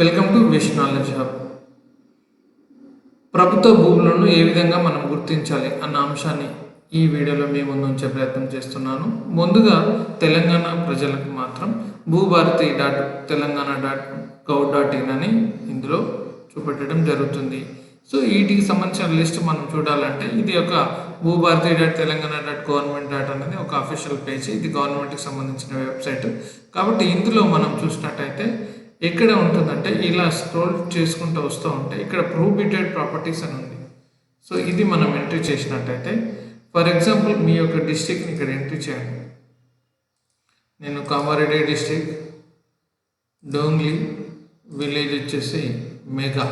Welcome to wish knowledge hub ప్రభుత్వ భూములను ఏ విధంగా మనం గుర్తించాలి అన్న అంశాన్ని ఈ వీడియోలో మీ ముందు ఉంచే ప్రయత్నం చేస్తున్నాను. ముందుగా తెలంగాణ ప్రజలకు మాత్రం Bhubharati dot Telangana dot gov dot in అని ఇందులో చూపెట్టడం జరుగుతుంది. సో వీటికి సంబంధించిన లిస్ట్ మనం చూడాలంటే ఇది ఒక Bhubharati dot Telangana dot government dot అనేది ఒక అఫీషియల్ పేజ్ ఇది గవర్నమెంట్కి సంబంధించిన వెబ్సైట్. కాబట్టి ఇందులో మనం చూసినట్టయితే ఎక్కడ ఉంటుందంటే ఇలా స్క్రోల్ చేసుకుంటూ వస్తూ ఉంటే ఇక్కడ ప్రూబిటెడ్ ప్రాపర్టీస్ అని ఉంది. సో ఇది మనం ఎంట్రీ చేసినట్టయితే ఫర్ ఎగ్జాంపుల్ మీ యొక్క డిస్టిక్ని ఇక్కడ ఎంట్రీ చేయండి. నేను కామారెడ్డి డిస్టిక్ డోంగ్లీ విలేజ్ వచ్చేసి మెగా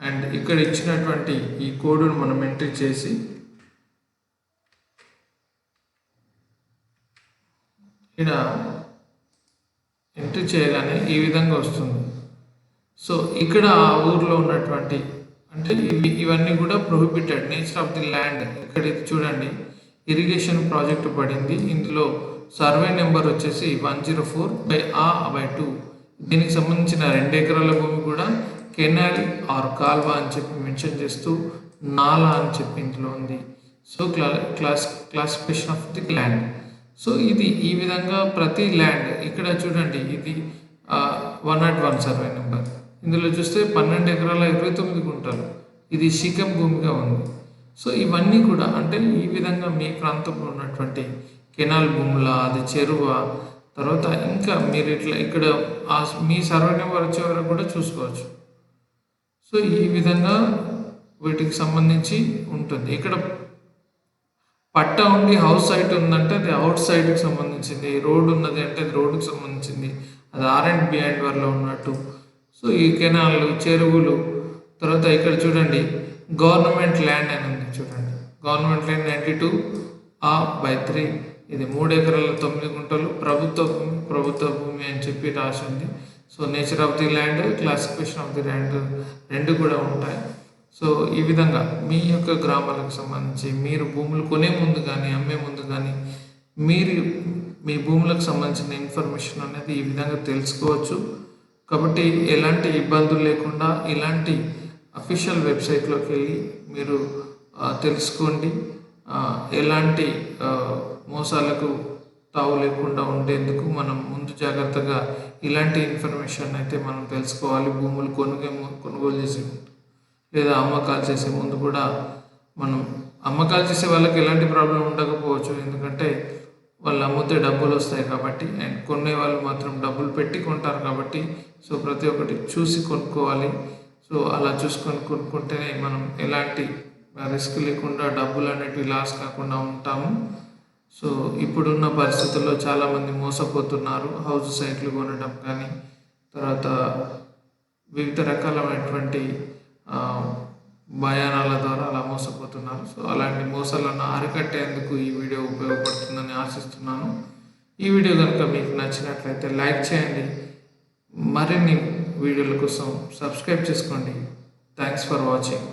అండ్ ఇక్కడ ఇచ్చినటువంటి ఈ కోడ్ను మనం ఎంట్రీ చేసి ఇక్కడ ఎంట్రీ చేయగానే ఈ విధంగా వస్తుంది. సో ఇక్కడ ఆ ఊర్లో ఉన్నటువంటి అంటే ఇవి ఇవన్నీ కూడా prohibited nature of the land ఇక్కడ ఇది చూడండి. ఇరిగేషన్ ప్రాజెక్ట్ పడింది. ఇందులో సర్వే నెంబర్ వచ్చేసి one zero four by A by two దీనికి సంబంధించిన రెండు ఎకరాల భూమి కూడా కెనాల్ ఆర్ కాల్వా అని చెప్పి మెన్షన్ చేస్తూ నాలా అని చెప్పి ఇందులో ఉంది. సో క్లా class classification of the land. So ఇది ఈ విధంగా ప్రతి ల్యాండ్ ఇక్కడ చూడండి ఇది one not one survey number. ఇందులో చూస్తే పన్నెండు ఎకరాల ఇరవై తొమ్మిది గుంటలు. ఇది శిఖం భూమిగా ఉంది. సో ఇవన్నీ కూడా అంటే ఈ విధంగా మీ ప్రాంతంలో ఉన్నటువంటి కెనాల్ భూముల అది చెరువ తర్వాత ఇంకా మీరు ఇట్లా ఇక్కడ ఆ మీ సర్వే నెంబర్ వచ్చే వరకు కూడా చూసుకోవచ్చు. సో ఈ విధంగా వీటికి సంబంధించి ఉంటుంది. ఇక్కడ పట్ట ఉండి హౌస్ సైట్ ఉందంటే అది అవుట్ సైడ్కి సంబంధించింది రోడ్ ఉన్నది అంటే అది రోడ్డుకి సంబంధించింది అది ఆర్ అండ్ బియాండ్ వర్లో ఉన్నట్టు. సో ఈ కెనాళ్ళు చెరువులు తర్వాత ఇక్కడ చూడండి గవర్నమెంట్ ల్యాండ్ అని ఉంది చూడండి. Government land ninety two A by three ఇది మూడు ఎకరాల తొమ్మిది గుంటలు ప్రభుత్వ భూమి ప్రభుత్వ భూమి అని చెప్పి రాసింది so nature of the land classification of the land రెండు కూడా ఉంటాయి. సో ఈ విధంగా మీ యొక్క గ్రామాలకు సంబంధించి మీరు భూములు కొనే ముందు కానీ అమ్మే ముందు కానీ మీరు మీ భూములకు సంబంధించిన ఇన్ఫర్మేషన్ అనేది ఈ విధంగా తెలుసుకోవచ్చు. కాబట్టి ఎలాంటి ఇబ్బందులు లేకుండా ఇలాంటి అఫీషియల్ వెబ్సైట్లోకి వెళ్ళి మీరు తెలుసుకోండి. ఎలాంటి మోసాలకు తావు లేకుండా ఉండేందుకు మనం ముందు జాగ్రత్తగా ఇలాంటి ఇన్ఫర్మేషన్ అయితే మనం తెలుసుకోవాలి. భూములు కొనుగోలు కొనుగోలు చేసి లేదా అమ్మకాలు చేసే ముందు కూడా మనం అమ్మకాలు చేసే వాళ్ళకి ఎలాంటి ప్రాబ్లం ఉండకపోవచ్చు. ఎందుకంటే వాళ్ళు అమ్మితే డబ్బులు వస్తాయి కాబట్టి అండ్ కొనే వాళ్ళు మాత్రం డబ్బులు పెట్టి కొంటారు కాబట్టి సో ప్రతి ఒక్కటి చూసి కొనుక్కోవాలి. సో అలా చూసుకొని కొనుక్కుంటేనే మనం ఎలాంటి రిస్క్ లేకుండా డబ్బులు అనేటివి లాస్ కాకుండా ఉంటాము. సో ఇప్పుడున్న పరిస్థితుల్లో చాలామంది మోసపోతున్నారు హౌస్ సైట్లు కొనడం కానీ తర్వాత వివిధ రకాలైనటువంటి భయానాల ద్వారా అలా మోసపోతున్నారు. సో అలాంటి మోసాలను అరికట్టేందుకు ఈ వీడియో ఉపయోగపడుతుందని ఆశిస్తున్నాను. ఈ వీడియో కనుక మీకు నచ్చినట్లయితే లైక్ చేయండి. మరిన్ని వీడియోల కోసం సబ్స్క్రైబ్ చేసుకోండి. Thanks for watching.